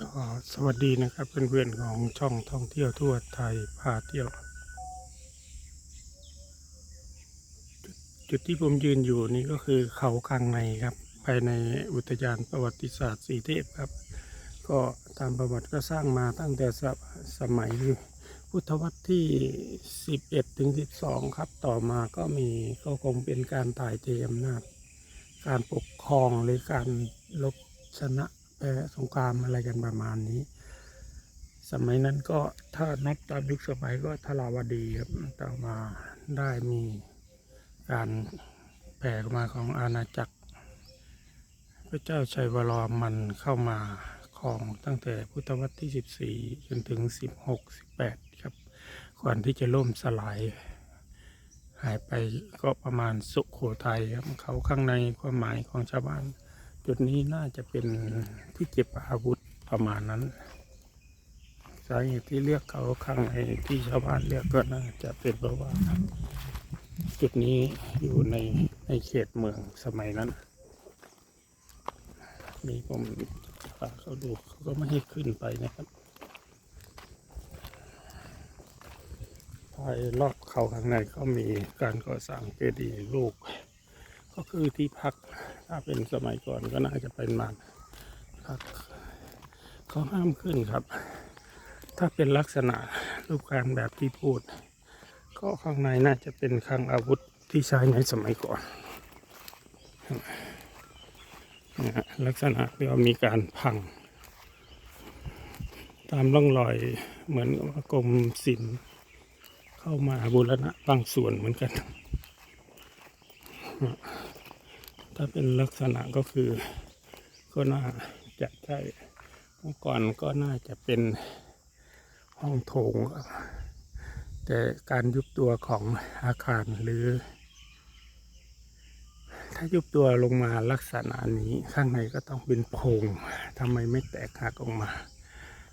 ก็สวัสดีนะครับเพื่อนๆของช่องท่องเที่ยวทั่วไทยพาเที่ยว จุดที่ผมยืนอยู่นี่ก็คือเขาคังในครับ ภายในอุทยานประวัติศาสตร์สีเทพครับ ก็ตามประวัติก็สร้างมาตั้งแต่สมสมัยพุทธวรรษที่ 11 ถึง 12 ครับ ต่อมาก็มีก็คงเป็นการถ่ายเทอำนาจการปกครองหรือการลบชนะ แพ้สงครามอะไรกันประมาณนี้ สมัยนั้นก็ถ้านับตามยุคสมัยก็ทราวดีครับต่อมาได้มีการแผ่มาของอาณาจักร พระเจ้าชัยวรมันเข้ามาครองตั้งแต่พุทธวรรษที่ 14 จนถึง 16 18 ครับ ก่อนที่จะล่มสลายหายไปก็ประมาณสุขโขทัยครับเขาข้างในความหมายของชาวบ้าน จุดนี้น่าจะเป็นที่เก็บอาวุธประมาณนั้น สาเหตุที่เรียกเขาข้างในที่ชาวบ้านเรียกก็น่าจะเป็นเพราะว่า จุดนี้อยู่ในในเขตเมืองสมัยนั้น นี่ผมพาเขาดูเขาก็ไม่ให้ขึ้นไปนะครับภายรอบเขาข้างในก็มีการก่อสร้างเจดีย์ลูก ก็คือที่พัก ถ้าเป็นสมัยก่อนก็น่าจะเป็นมันพักเขาห้ามขึ้นครับ ถ้าเป็นลักษณะรูปการแบบที่พูด ก็ข้างในน่าจะเป็นคลังอาวุธที่ใช้ในสมัยก่อนลักษณะที่ว่ามีการพัง ตามร่องรอยเหมือนกับกรมศิลป์เข้ามาบูรณะบางส่วนเหมือนกัน ถ้าเป็นลักษณะก็คือก็น่าจะใช่เมื่อก่อนก็น่าจะเป็นห้องโถงครับแต่การยุบตัวของอาคารหรือ ถ้ายุบตัวลงมาลักษณะนี้ข้างในก็ต้องเป็นโพรงทำไมไม่แตกหักออกมา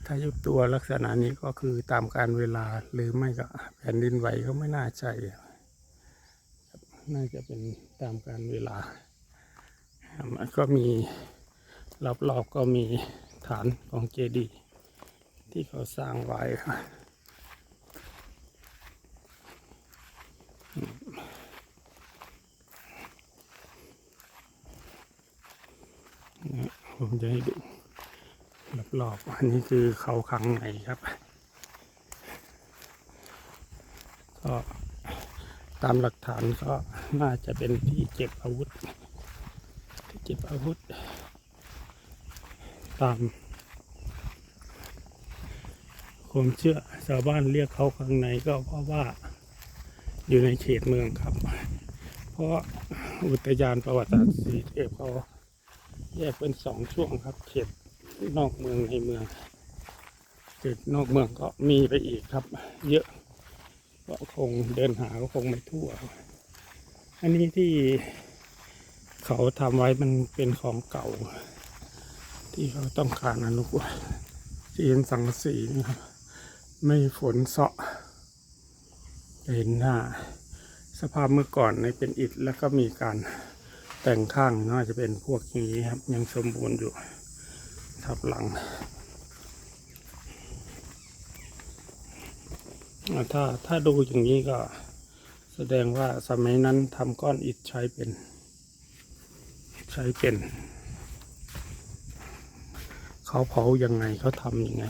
ถ้ายุบตัวลักษณะนี้ก็คือตามการเวลาหรือไม่ก็แผ่นดินไหวก็ไม่น่าใช่น่าจะเป็นตามการเวลา มันก็มีรอบๆก็มีฐานของเจดีย์ที่เขาสร้างไว้ครับนะผมจะให้ดูรอบๆอันนี้คือเขาขังในครับ ก็ตามหลักฐานก็น่าจะเป็นที่เก็บอาวุธ เก็บอาวุธ ตามความเชื่อชาวบ้านเรียกเขาข้างในก็เพราะว่าอยู่ในเขตเมืองครับ เพราะอุทยานประวัติศาสตร์สีเทพเขาแยกเป็นสองช่วงครับ เขตนอกเมืองในเมืองเขตนอกเมืองก็มีไปอีกครับ เยอะก็คงเดินหาก็คงไม่ทั่ว อันนี้ที่ เขาทำไว้มันเป็นของเก่า ที่เขาต้องการอนุกว่าที่เห็นสังสีนะครับไม่ฝนเสาะเห็นหน้า สภาพเมื่อก่อนในเป็นอิฐแล้วก็มีการแต่งข้างน่าจะเป็นพวกนี้ครับ ยังสมบูรณ์อยู่ ทับหลังถ้าถ้าดูอย่างนี้ก็แสดงว่าสมัยนั้นทำก้อนอิฐใช้เป็น ใช้เป็น เขาเผายังไงเขาทำยังไง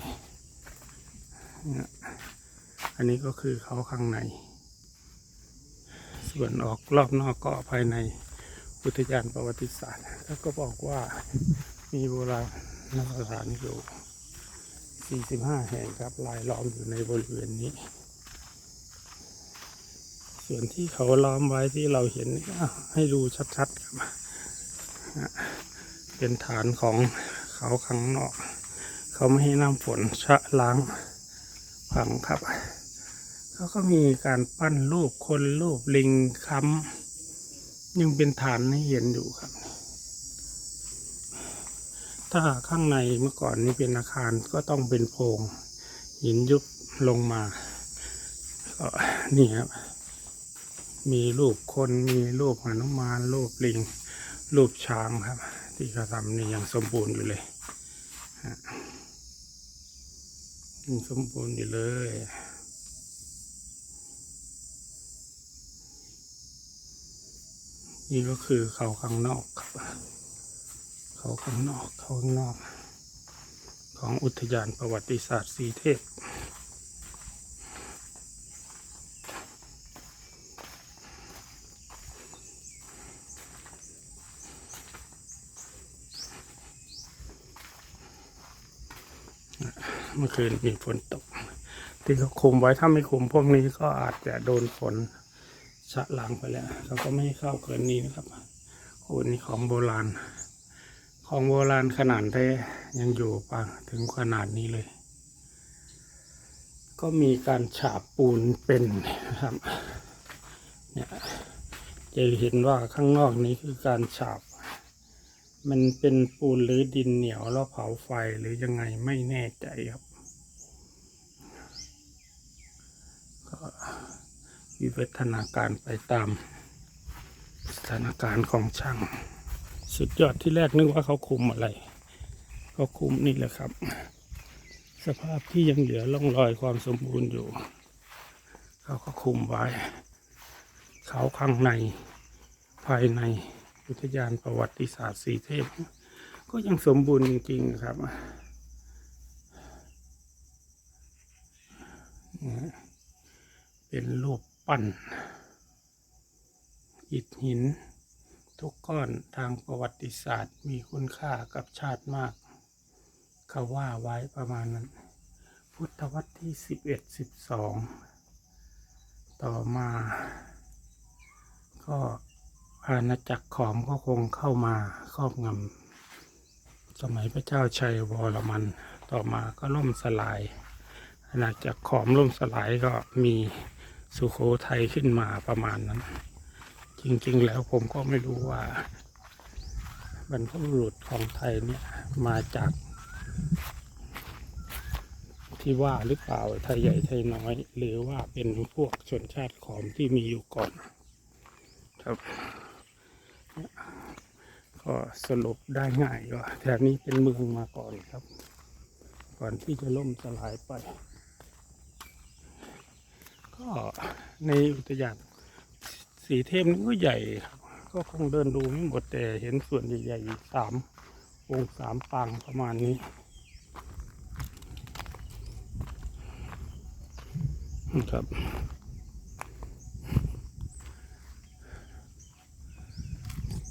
อันนี้ก็คือเขาข้างใน ส่วนออกรอบนอกก็ภายในอุทยานประวัติศาสตร์แล้วก็บอกว่ามีโบราณสถานอยู่45 แห่งครับลายล้อมอยู่ในบริเวณนี้ ส่วนที่เขาล้อมไว้ที่เราเห็นให้ดูชัดๆครับ เป็นฐานของเขาข้างนอก เขาไม่ให้น้ำฝนชะล้างพังครับเขาก็มีการปั้นรูปคนรูปลิงค้ำยังเป็นฐานให้เห็นอยู่ครับ ถ้าข้างในเมื่อก่อนนี้เป็นอาคารก็ต้องเป็นโพรงหินยุบลงมาก็นี่ครับ มีรูปคนมีรูปหนุมานรูปลิง รูปช้างครับ ที่เขาทำนี่ยังสมบูรณ์อยู่เลยยังสมบูรณ์อยู่เลยนี่ก็คือเขาข้างนอกครับ เขาข้างนอกเขาข้างนอก ของอุทยานประวัติศาสตร์สีเทพ เมื่อคืนมีฝนตก ที่เขาคุมไว้ถ้าไม่คุมพวกนี้ก็อาจจะโดนฝนชะล้างไปแล้วเขาก็ไม่ให้เข้าเกินนี้นะครับโอ้นี่ของโบราณ ของโบราณขนาดแท้ยังอยู่ปังถึงขนาดนี้เลย ก็มีการฉาบปูนเป็นนะครับเนี่ยจะเห็นว่าข้างนอกนี้คือการฉาบ มันเป็นปูนหรือดินเหนียวแล้วเผาไฟหรือยังไงไม่แน่ใจครับ วิวัฒนาการไปตามสถานการณ์ของช่าง สุดยอดที่แรกนึกว่าเขาคุมอะไร เขาคุมนี่แหละครับ สภาพที่ยังเหลือร่องรอยความสมบูรณ์อยู่ เขาก็คุมไว้ เขาข้างในภายในอุทยานประวัติศาสตร์สีเทพ ก็ยังสมบูรณ์จริงๆครับ เป็นรูปปั้นอิฐหิน ทุกก้อนทางประวัติศาสตร์มีคุณค่ากับชาติมาก เขาว่าไว้ประมาณนั้น พุทธวรรษที่สิบเอ็ดสิบสองต่อมา ก็อาณาจักรขอมก็คงเข้ามาครอบงำสมัยพระเจ้าชัยวรมัน ต่อมาก็ล่มสลาย อาณาจักรขอมล่มสลายก็มี สุโขทัยขึ้นมาประมาณนั้น จริงๆ แล้วผมก็ไม่รู้ว่าบรรพบุรุษของไทยเนี่ยมาจาก ที่ว่าหรือเปล่าไทยใหญ่ไทยน้อย หรือว่าเป็นพวกชนชาติขอมที่มีอยู่ก่อน ครับก็สรุปได้ง่ายว่าแถบนี้เป็นเมืองมาก่อนครับ ก่อนที่จะล่มสลายไป ก็ในอุทยานสีเทพนี่ก็ใหญ่ครับ ก็คงเดินดูไม่หมดแต่เห็นส่วนใหญ่ๆสามองสามปางประมาณนี้ครับ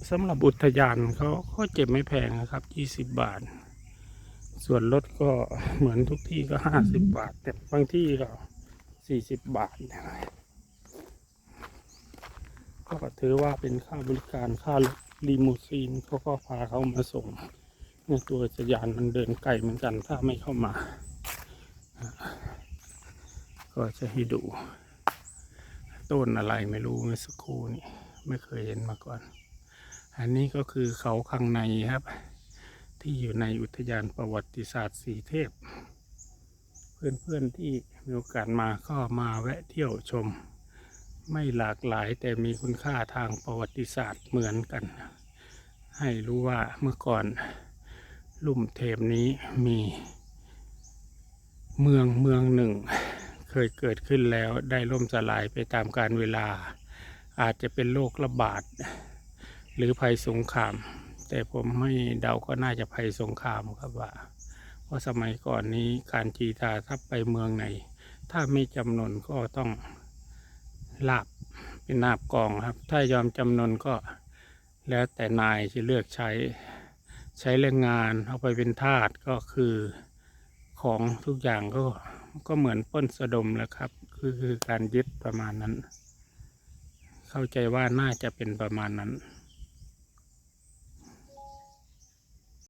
สำหรับอุทยานเขาก็เจ็บไม่แพงนะครับยี่สิบบาท ส่วนรถก็เหมือนทุกที่ก็ห้าสิบบาท แต่บางที่ก็ สี่สิบบาทนะครับก็ถือว่าเป็นค่าบริการค่ารถลีมูซีนเขาก็พาเขามาส่งในตัวอุทยานมันเดินไกลเหมือนกันถ้าไม่เข้ามา ก็จะให้ดู ต้นอะไรไม่รู้เมื่อสักครู่นี้ไม่เคยเห็นมาก่อน อันนี้ก็คือเขาข้างในครับ ที่อยู่ในอุทยานประวัติศาสตร์สีเทพ เพื่อนๆที่มีโอกาสมาก็มาแวะเที่ยวชม ไม่หลากหลายแต่มีคุณค่าทางประวัติศาสตร์เหมือนกัน ให้รู้ว่าเมื่อก่อนลุ่มเทพนี้มีเมืองเมืองหนึ่ง เคยเกิดขึ้นแล้วได้ล่มสลายไปตามกาลเวลา อาจจะเป็นโรคระบาด หรือภัยสงคราม แต่ผมไม่เดาก็น่าจะภัยสงครามครับว่า ราะสมัยก่อนนี้การจีตาถ้าไปเมืองไหน ถ้าไม่จำนนก็ต้องลาบเป็นนาบกองครับ ถ้ายอมจำนนก็แล้วแต่นายจะเลือกใช้ใช้แรงงานเอาไปเป็นทาสก็คือของทุกอย่างก็ก็เหมือนป้นสะดมแหล้วครับ คือคือการยึดประมาณนั้น เข้าใจว่าน่าจะเป็นประมาณนั้น